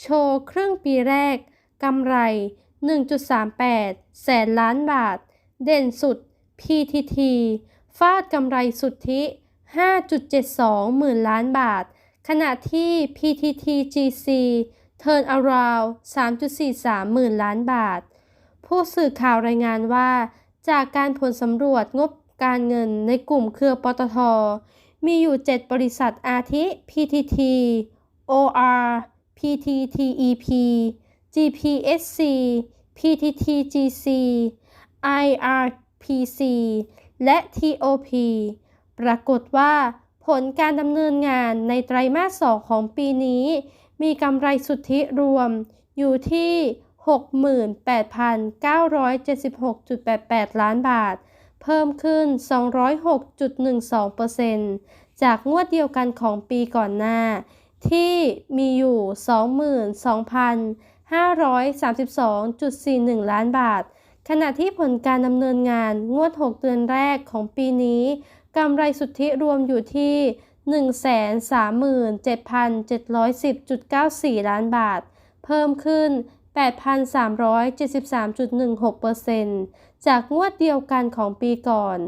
โชว์ครึ่งปีแรกกำไร 1.38 แสนล้านบาท เด่นสุด PTT ฟาดกำไรสุทธิ 5.72 หมื่นล้านบาท ขณะที่ PTTGC Turn Around 3.43 หมื่นล้านบาท ผู้สื่อข่าวรายงานว่า จากการผลสำรวจงบการเงินในกลุ่มเครือปตท มีอยู่ 7 บริษัทอาทิ PTT OR PTTEP GPSC PTTGC IRPC และ TOP ปรากฏว่าผลการดำเนินงานในไตรมาส 2 ของปีนี้ มีกำไรสุทธิรวมอยู่ที่ 68,976.88 ล้านบาท เพิ่มขึ้น 206.12%จากงวดเดียวกันของปีก่อนหน้า ที่มีอยู่ 22,532.41 ล้านบาท ขณะที่ผลการดำเนินงานงวด 6 เดือนแรกของปีนี้กำไรสุทธิรวมอยู่ที่137,710.94 ล้านบาท เพิ่มขึ้น 8,373.16%จากงวดเดียวกันของปีก่อน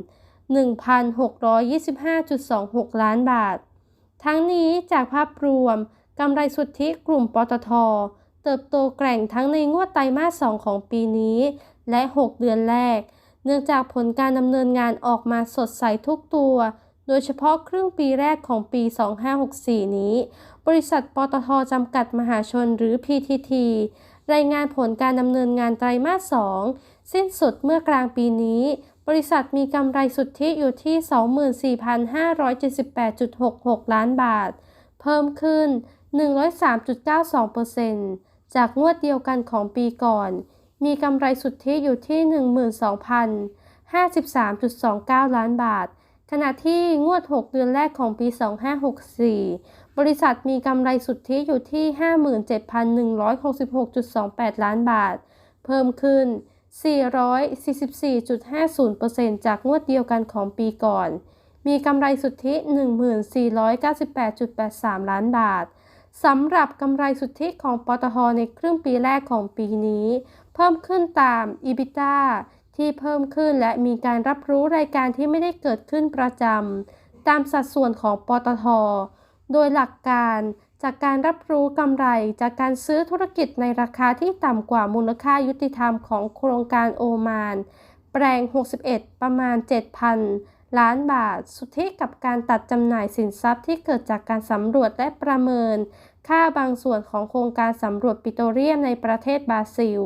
1,625.26 ล้านบาท ทั้งนี้จากภาพรวมกำไรสุทธิกลุ่มปตท เติบโตแกร่งทั้งในงวดไตรมาส 2 ของปีนี้ และ 6 เดือนแรก เนื่องจากผลการดำเนินงานออกมาสดใสทุกตัว โดยเฉพาะครึ่งปีแรกของปี 2564 นี้ บริษัทปตทจำกัดมหาชนหรือ PTT รายงานผลการดำเนินงานไตรมาส 2 สิ้นสุดเมื่อกลางปีนี้ บริษัทมีกำไรสุทธิอยู่ที่ 24,578.66 ล้านบาท เพิ่มขึ้น 103.92%จากงวดเดียวกันของปีก่อน มีกำไรสุทธิอยู่ที่ 12,053.29 ล้านบาท ขณะที่งวด 6 เดือนแรกของปี 2564 บริษัทมีกำไรสุทธิอยู่ที่ 57,166.28 ล้านบาท เพิ่มขึ้น 444.50%จากงวดเดียวกันของปีก่อน มีกำไรสุทธิ 1498.83 ล้านบาท สำหรับกำไรสุทธิของปตทในครึ่งปีแรกของปีนี้ เพิ่มขึ้นตาม EBITDA ที่เพิ่มขึ้นและมีการรับรู้รายการที่ไม่ได้เกิดขึ้นประจำ ตามสัดส่วนของปตท โดยหลักการ จากการรับรู้กำไรจากการซื้อธุรกิจในราคาที่ต่ำกว่ามูลค่ายุติธรรมของโครงการโอมาน แปลง 61 ประมาณ 7,000 ล้านบาท สุทธิกับการตัดจำหน่ายสินทรัพย์ที่เกิดจากการสำรวจและประเมิน ค่าบางส่วนของโครงการสำรวจปิโตรเลียมในประเทศบราซิล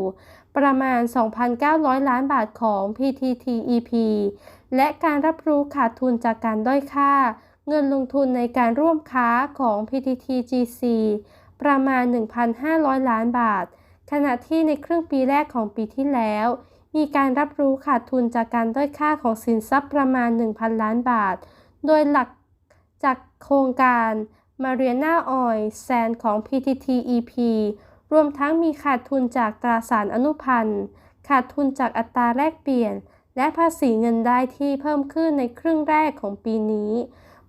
ประมาณ 2,900 ล้านบาทของ PTTEP และการรับรู้ขาดทุนจากการด้อยค่า เงินลงทุนในการร่วมค้าของ PTTGC ประมาณ 1,500 ล้านบาท ขณะที่ในครึ่งปีแรกของปีที่แล้ว มีการรับรู้ขาดทุนจากการด้อยค่าของสินทรัพย์ประมาณ 1,000 ล้านบาท โดยหลักจากโครงการ Mariana Oil Sand ของ PTTEP รวมทั้งมีขาดทุนจากตราสารอนุพันธ์ ขาดทุนจากอัตราแลกเปลี่ยน และภาษีเงินได้ที่เพิ่มขึ้นในครึ่งแรกของปีนี้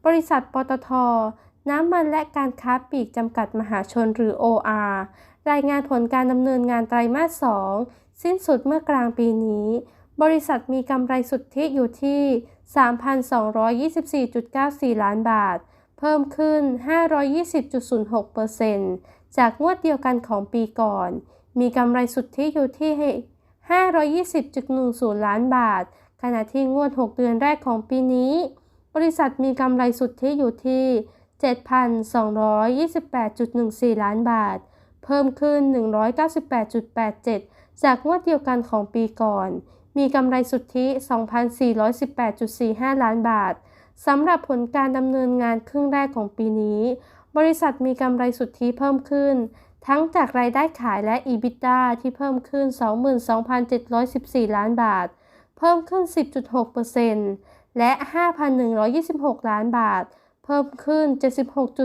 บริษัทปตท น้ำมันและการค้าปลีกจำกัดมหาชนหรือ OR รายงานผลการดำเนินงานไตรมาส 2 สิ้นสุดเมื่อกลางปีนี้ บริษัทมีกำไรสุทธิอยู่ที่ 3,224.94 ล้านบาท เพิ่มขึ้น 520.06%จากงวดเดียวกันของปีก่อน มีกำไรสุทธิอยู่ที่520.10 ล้านบาท ขณะที่งวด 6 เดือนแรกของปีนี้ บริษัทมีกำไรสุทธิอยู่ที่ 7,228.14 ล้านบาท เพิ่มขึ้น 198.87 จากงวดเดียวกันของปีก่อน มีกำไรสุทธิ 2,418.45 ล้านบาทสำหรับผลการดำเนินงานครึ่งแรกของปีนี้ บริษัทมีกำไรสุทธิเพิ่มขึ้น ทั้งจากรายได้ขายและ EBITDA ที่เพิ่มขึ้น 22,714 ล้านบาท เพิ่มขึ้น 10.6% และ 5,126 ล้านบาท เพิ่มขึ้น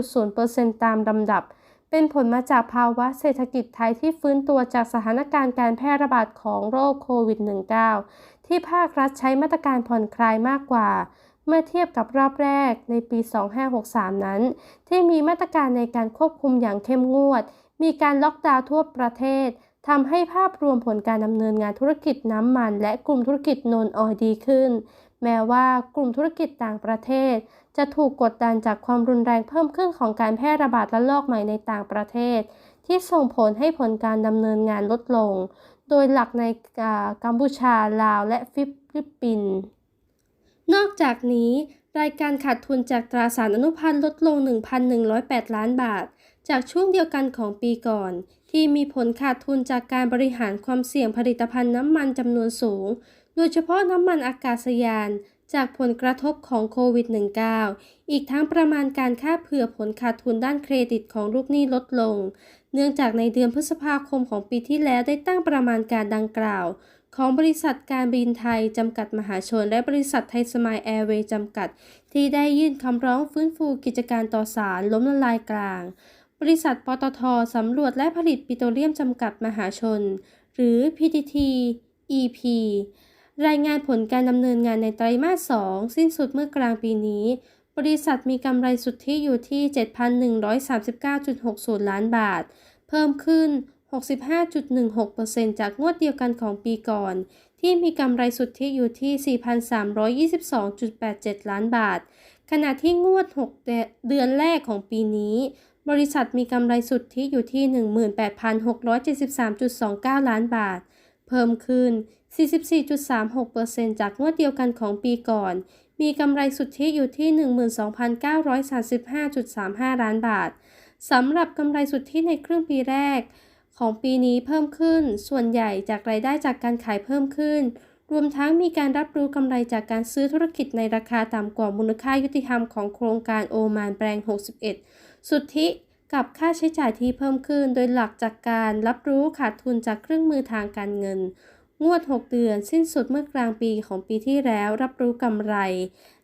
76.0%ตามลำดับ เป็นผลมาจากภาวะเศรษฐกิจไทยที่ฟื้นตัวจากสถานการณ์การแพร่ระบาดของโรคโควิด -19 ที่ภาครัฐใช้มาตรการผ่อนคลายมากกว่า เมื่อเทียบกับรอบแรกในปี 2563 นั้น ที่มีมาตรการในการควบคุมอย่างเข้มงวด มีการล็อกดาวน์ทั่วประเทศทำให้ภาพรวมผลการดำเนินงานธุรกิจน้ำมัน และกลุ่มธุรกิจนนออยดีขึ้น แม้ว่ากลุ่มธุรกิจต่างประเทศ จะถูกกดดันจากความรุนแรงเพิ่มขึ้นของการแพร่ระบาดระลอกใหม่ในต่างประเทศ ที่ส่งผลให้ผลการดำเนินงานลดลง โดยหลักในกัมพูชา ลาว และฟิลิปปินส์นอกจากนี้ รายการขาดทุนจากตราสารอนุพันธ์ลดลง 1,108 ล้านบาท จากช่วงเดียวกันของปีก่อน ที่มีผลขาดทุนจากการบริหารความเสี่ยงผลิตภัณฑ์น้ำมันจำนวนสูง โดยเฉพาะน้ำมันอากาศยานจากผลกระทบของโควิด -19 อีกทั้งประมาณการค่าเผื่อผลขาดทุนด้านเครดิตของลูกหนี้ลดลง เนื่องจากในเดือนพฤษภาคมของปีที่แล้วได้ตั้งประมาณการดังกล่าว ของบริษัทการบินไทย จำกัดมหาชน และบริษัทไทยสมายแอร์เวย์จำกัด ที่ได้ยื่นคำร้องฟื้นฟูกิจการต่อศาลล้มละลายกลาง บริษัทปตทสำรวจและผลิตปิโตรเลียมจำกัดมหาชน หรือ PTT EP รายงานผลการดำเนินงานในไตรมาส 2 สิ้นสุดเมื่อกลางปีนี้ บริษัทมีกำไรสุทธิอยู่ที่ 7,139.60 ล้านบาท เพิ่มขึ้น 65.16%จากงวดเดียวกันของปีก่อน ที่มีกำไรสุทธิอยู่ที่ 4,322.87 ล้านบาท ขณะที่งวด 6 เดือนแรกของปีนี้ บริษัทมีกำไรสุทธิอยู่ที่ 18,673.29 ล้านบาท เพิ่มขึ้น 44.36%จากงวดเดียวกันของปีก่อน มีกำไรสุทธิอยู่ที่ 12,935.35 ล้านบาท สำหรับกำไรสุทธิในครึ่งปีแรก ของปีนี้เพิ่มขึ้น ส่วนใหญ่จากรายได้จากการขายเพิ่มขึ้น รวมทั้งมีการรับรู้กำไรจากการซื้อธุรกิจในราคาต่ำกว่ามูลค่ายุติธรรมของโครงการโอมานแปลง 61 สุทธิกับค่าใช้จ่ายที่เพิ่มขึ้น โดยหลักจากการรับรู้ขาดทุนจากเครื่องมือทางการเงิน งวด 6 เดือน สิ้นสุดเมื่อกลางปีของปีที่แล้วรับรู้กำไร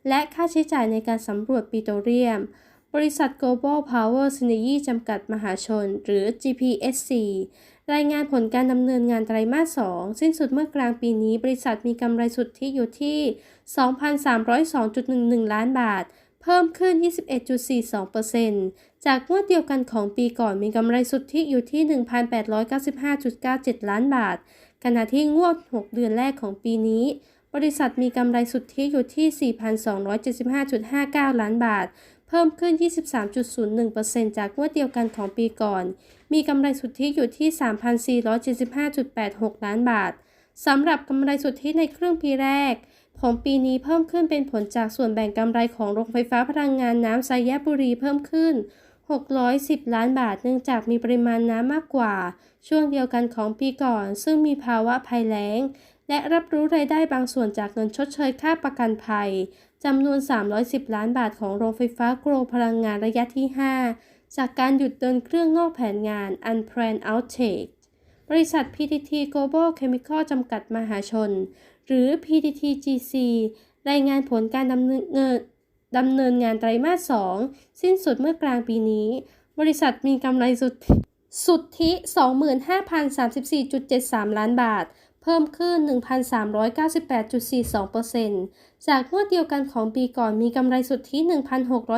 และค่าใช้จ่ายในการสำรวจปิโตรเลียม บริษัท Global Power Synergy จำกัดมหาชน หรือ GPSC รายงานผลการดำเนินงานไตรมาส 2 สิ้นสุดเมื่อกลางปีนี้ บริษัทมีกำไรสุทธิอยู่ที่ 2,302.11 ล้านบาท เพิ่มขึ้น 21.42%จากงวดเดียวกันของปีก่อนมีกำไรสุทธิอยู่ที่ 1,895.97 ล้านบาท ขณะที่งวด 6 เดือนแรกของปีนี้ บริษัทมีกำไรสุทธิอยู่ที่ 4,275.59 ล้านบาท เพิ่มขึ้น 23.01%จากงวดเดียวกันของปีก่อน มีกำไรสุทธิอยู่ที่ 3,475.86 ล้านบาทสำหรับกำไรสุทธิในครึ่งปีแรก ของปีนี้เพิ่มขึ้นเป็นผลจากส่วนแบ่งกำไรของโรงไฟฟ้าพลังงานน้ำไซยบุรีเพิ่มขึ้น 610 ล้านบาทเนื่องจากมีปริมาณน้ำมากกว่า ช่วงเดียวกันของปีก่อน ซึ่งมีภาวะภัยแล้ง และรับรู้รายได้บางส่วนจากเงินชดเชยค่าประกันภัยจำนวน 310 ล้านบาทของโรงไฟฟ้าโกลพลังงานระยะที่ 5 จากการหยุดเดินเครื่องนอกแผนงาน unplanned outage บริษัท PTT Global Chemical จำกัดมหาชน หรือ PTTGC รายงานผลการดำเนิน ดำเนินงานไตรมาส 2 สิ้นสุดเมื่อกลางปีนี้ บริษัทมีกำไรสุทธิสุทธิ 25,034.73 ล้านบาท เพิ่มขึ้น 1,398.42%จากงวดเดียวกันของปีก่อนมีกำไรสุทธิ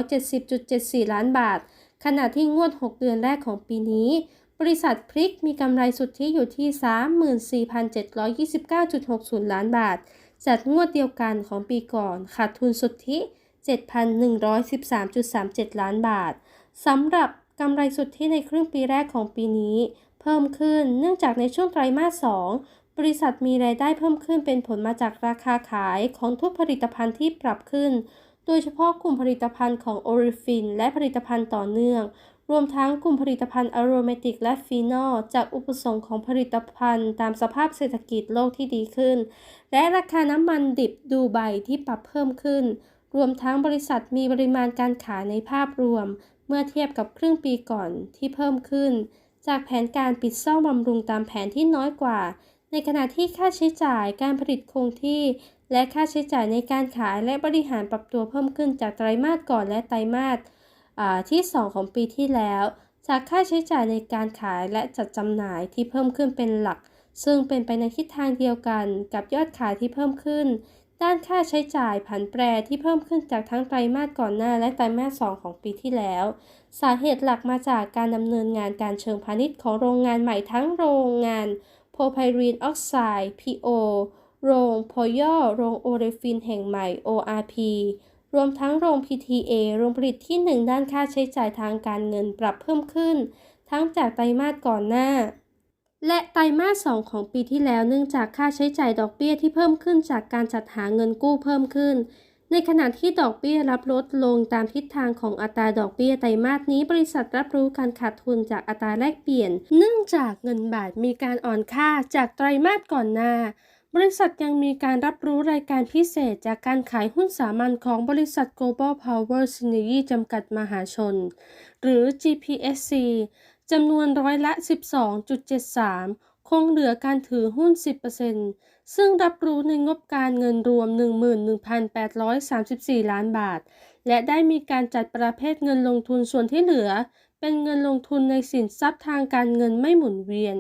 1,670.74 ล้านบาท ขณะที่งวด 6 เดือนแรกของปีนี้ บริษัทพริกมีกำไรสุทธิอยู่ที่ 34,729.60 ล้านบาท จากงวดเดียวกันของปีก่อนขาดทุนสุทธิ 7,113.37 ล้านบาทสำหรับกำไรสุทธิในครึ่งปีแรกของปีนี้ เพิ่มขึ้นเนื่องจากในช่วงไตรมาส 2 บริษัทมีรายได้เพิ่มขึ้นเป็นผลมาจากราคาขายของทุกผลิตภัณฑ์ที่ปรับขึ้น โดยเฉพาะกลุ่มผลิตภัณฑ์ของโอริฟิน และผลิตภัณฑ์ต่อเนื่อง รวมทั้งกลุ่มผลิตภัณฑ์อโรมติกและฟีนอลจากอุปสงค์ของผลิตภัณฑ์ ตามสภาพเศรษฐกิจโลกที่ดีขึ้น และราคาน้ำมันดิบดูไบที่ปรับเพิ่มขึ้น รวมทั้งบริษัทมีปริมาณการขายในภาพรวม เมื่อเทียบกับครึ่งปีก่อนที่เพิ่มขึ้น จากแผนการปิดซ่อมบำรุงตามแผนที่น้อยกว่า ในขณะที่ค่าใช้จ่ายการผลิตคงที่ และค่าใช้จ่ายในการขายและบริหารปรับตัวเพิ่มขึ้นจากไตรมาสก่อนและไตรมาสที่ 2 ของปีที่แล้ว จากค่าใช้จ่ายในการขายและจัดจำหน่ายที่เพิ่มขึ้นเป็นหลัก ซึ่งเป็นไปในทิศทางเดียวกันกับยอดขายที่เพิ่มขึ้น ด้านค่าใช้จ่ายผันแปรที่เพิ่มขึ้นจากทั้งไตรมาสก่อนหน้าและไตรมาส 2 ของปีที่แล้ว สาเหตุหลักมาจากการดำเนินงานการเชิงพาณิชย์ของโรงงานใหม่ทั้งโรงงานโพไพรีนออกไซด์ PO โรงพอย่อโรงโอเรฟินแห่งใหม่ ORP รวมทั้งโรง PTA โรงผลิตที่ 1 ด้านค่าใช้จ่ายทางการเงินปรับเพิ่มขึ้น ทั้งจากไตรมาสก่อนหน้า และไตรมาส 2 ของปีที่แล้วเนื่องจากค่าใช้จ่ายดอกเบี้ยที่เพิ่มขึ้นจากการจัดหาเงินกู้เพิ่มขึ้น ในขณะที่ดอกเบี้ยรับลดลงตามทิศทางของอัตราดอกเบี้ยไตรมาสนี้ บริษัทรับรู้การขาดทุนจากอัตราแลกเปลี่ยน เนื่องจากเงินบาทมีการอ่อนค่าจากไตรมาสก่อนหน้า บริษัทยังมีการรับรู้รายการพิเศษจากการขายหุ้นสามัญของบริษัท Global Power Synergy จำกัดมหาชน หรือ GPSC จำนวนร้อยละ 12.73 คงเหลือการถือหุ้น 10%ซึ่งรับรู้ในงบการเงินรวม 11,834 ล้านบาท และได้มีการจัดประเภทเงินลงทุนส่วนที่เหลือ เป็นเงินลงทุนในสินทรัพย์ทางการเงินไม่หมุนเวียน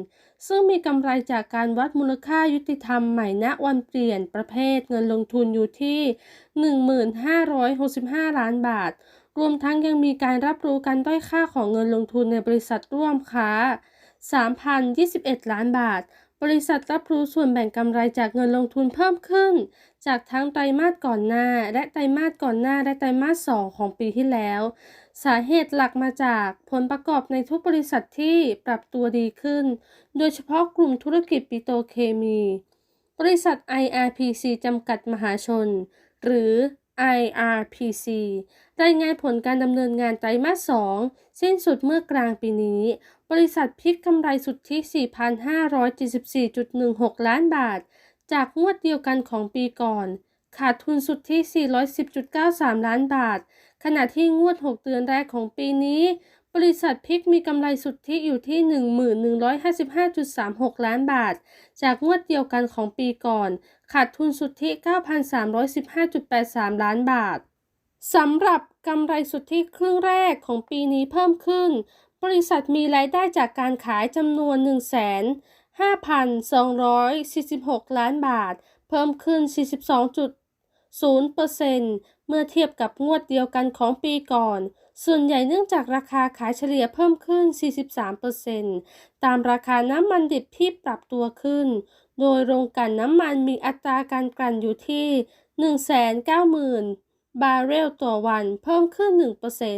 ซึ่งมีกำไรจากการวัดมูลค่ายุติธรรมใหม่ณวันเปลี่ยนประเภทเงินลงทุนอยู่ที่ 1565 ล้านบาท รวมทั้งยังมีการรับรู้การด้อยค่าของเงินลงทุนในบริษัทร่วมค้า 3,021 ล้านบาท บริษัทรับรู้ส่วนแบ่งกำไรจากเงินลงทุนเพิ่มขึ้น จากทั้งไตรมาสก่อนหน้า และไตรมาสก่อนหน้าและไตรมาส 2 ของปีที่แล้ว สาเหตุหลักมาจากผลประกอบในทุกบริษัทที่ปรับตัวดีขึ้น โดยเฉพาะกลุ่มธุรกิจปิโตรเคมี บริษัท IRPC จำกัดมหาชน หรือ IRPC รายงานผลการดำเนินงานไตรมาส 2 สิ้นสุดเมื่อกลางปีนี้ บริษัทพลิกกำไรสุทธิ 4,574.16 ล้านบาท จากงวดเดียวกันของปีก่อน ขาดทุนสุทธิ 410.93 ล้านบาท ขณะที่งวด 6 เดือนแรกของปีนี้ บริษัทพิกมีกำไรสุทธิอยู่ที่1155.36 ล้านบาท จากงวดเดียวกันของปีก่อน ขาดทุนสุทธิ 9,315.83 ล้านบาท สำหรับกำไรสุทธิครึ่งแรกของปีนี้เพิ่มขึ้น บริษัทมีรายได้จากการขายจำนวน1,5,246 ล้านบาท เพิ่มขึ้น 42.0%เมื่อเทียบกับงวดเดียวกันของปีก่อน ส่วนใหญ่เนื่องจากราคาขายเฉลี่ยเพิ่มขึ้น 43%ตามราคาน้ำมันดิบที่ปรับตัวขึ้น โดยโรงกลั่นน้ำมันมีอัตราการกลั่นอยู่ที่ 190,000 บาร์เรลต่อวันเพิ่มขึ้น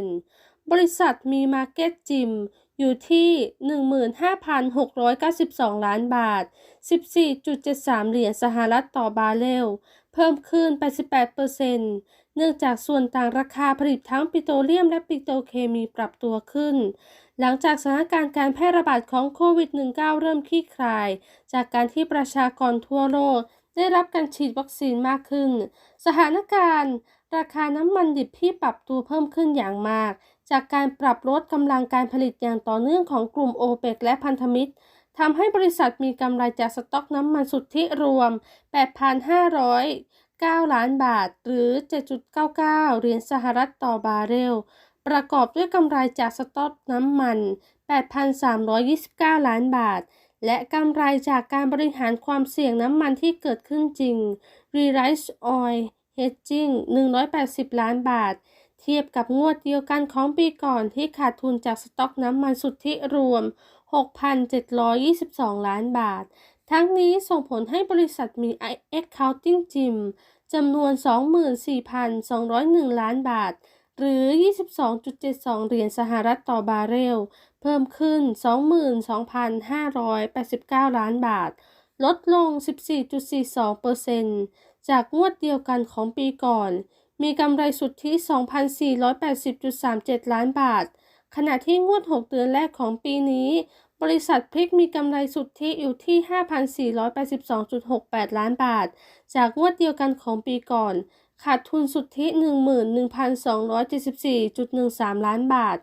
1%บริษัทมีมาร์เก็ตจิมอยู่ที่ 15,692 ล้านบาท 14.73 เหรียญสหรัฐต่อบาร์เรล เพิ่มขึ้น 88% เนื่องจากส่วนต่างราคาผลิตทั้งปิโตรเลียมและปิโตรเคมีปรับตัวขึ้น หลังจากสถานการณ์การแพร่ระบาดของโควิด -19 เริ่มคลี่คลาย จากการที่ประชากรทั่วโลกได้รับการฉีดวัคซีนมากขึ้น สถานการณ์ ราคาน้ำมันดิบที่ปรับตัวเพิ่มขึ้นอย่างมาก จากการปรับลดกำลังการผลิตอย่างต่อเนื่องของกลุ่มโอเปกและพันธมิตรทำให้บริษัทมีกำไรจากสต็อกน้ำมันสุทธิรวม 8,500 9 ล้านบาท หรือ 7.99 เหรียญสหรัฐต่อบาร์เรล ประกอบด้วยกำไรจากสต็อกน้ำมัน 8,329 ล้านบาท และกำไรจากการบริหารความเสี่ยงน้ำมันที่เกิดขึ้นจริง Realize Oil Hedging 180 ล้านบาท เทียบกับงวดเดียวกันของปีก่อนที่ขาดทุนจากสต็อกน้ำมันสุทธิรวม 6,722 ล้านบาท ทั้งนี้ส่งผลให้บริษัทมี Accounting Gym จำนวน 24,201 ล้านบาท หรือ 22.72 เหรียญสหรัฐต่อบาร์เรล เพิ่มขึ้น 22,589 ล้านบาท ลดลง 14.42%จากงวดเดียวกันของปีก่อน มีกำไรสุทธิ 2,480.37 ล้านบาท ขณะที่งวด 6 เดือนแรกของปีนี้ บริษัทพริกมีกำไรสุทธิอยู่ที่ 5,482.68 ล้านบาท จากงวดเดียวกันของปีก่อน ขาดทุนสุทธิ 11,274.13 ล้านบาท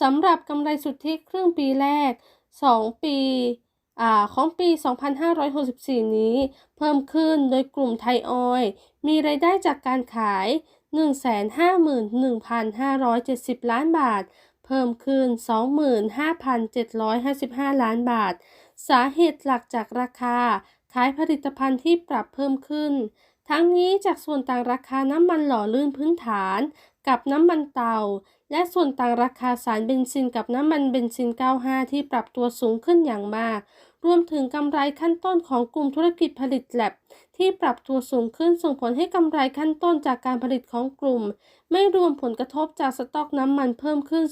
สำหรับกำไรสุทธิครึ่งปีแรก 2 ปีอ่าของปี 2564 นี้ เพิ่มขึ้นโดยกลุ่มไทยออยมีรายได้จากการขาย 151,570 ล้านบาท เพิ่มขึ้น 25,755 ล้านบาท สาเหตุหลักจากราคา ขายผลิตภัณฑ์ที่ปรับเพิ่มขึ้น ทั้งนี้จากส่วนต่างราคาน้ำมันหล่อลื่นพื้นฐาน กับน้ำมันเตา และส่วนต่างราคาสารเบนซินกับน้ำมันเบนซิน 95 ที่ปรับตัวสูงขึ้นอย่างมาก รวมถึงกำไรขั้นต้นของกลุ่มธุรกิจผลิตแลบที่ปรับตัวสูงขึ้นส่งผลให้กำไรขั้นต้นจากการผลิตของกลุ่ม ไม่รวมผลกระทบจากสต็อกน้ำมันเพิ่มขึ้น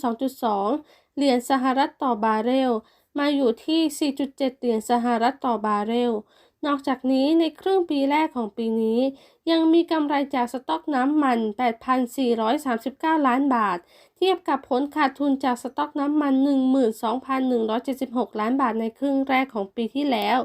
2.2 เหรียญสหรัฐต่อบาร์เรล มาอยู่ที่ 4.7 เหรียญสหรัฐต่อบาร์เรล นอกจากนี้ในครึ่งปีแรกของปีนี้ ยังมีกำไรจากสต็อกน้ำมัน 8,439 ล้านบาท เทียบกับผลขาดทุนจากสต็อกน้ำมัน 12,176 ล้านบาทในครึ่งแรกของปีที่แล้ว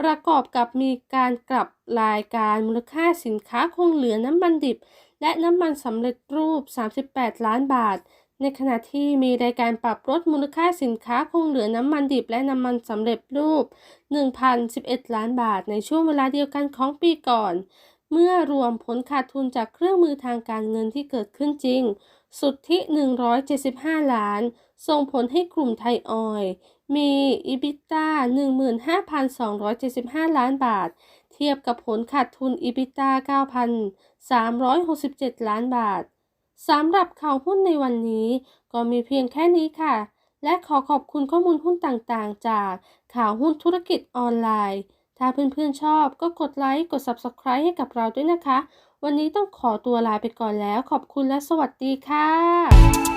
ประกอบกับมีการกลับรายการมูลค่าสินค้าคงเหลือน้ำมันดิบ และน้ำมันสำเร็จรูป 38 ล้านบาท ในขณะที่มีรายการปรับลดมูลค่าสินค้าคงเหลือน้ำมันดิบและน้ำมันสำเร็จรูป 1,011 ล้านบาทในช่วงเวลาเดียวกันของปีก่อน เมื่อรวมผลขาดทุนจากเครื่องมือทางการเงินที่เกิดขึ้นจริง สุทธิ 175 ล้าน ส่งผลให้กลุ่มไทยออยล์มี EBITDA 15,275 ล้านบาท เทียบกับผลขาดทุน EBITDA 9,367 ล้านบาท สำหรับข่าวหุ้นในวันนี้ ก็มีเพียงแค่นี้ค่ะ และขอขอบคุณข้อมูลหุ้นต่างๆ จากข่าวหุ้นธุรกิจออนไลน์ ถ้าเพื่อนๆชอบก็กดไลค์ กด Subscribe ให้กับเราด้วยนะคะ วันนี้ต้องขอตัวลาไปก่อนแล้ว ขอบคุณและสวัสดีค่ะ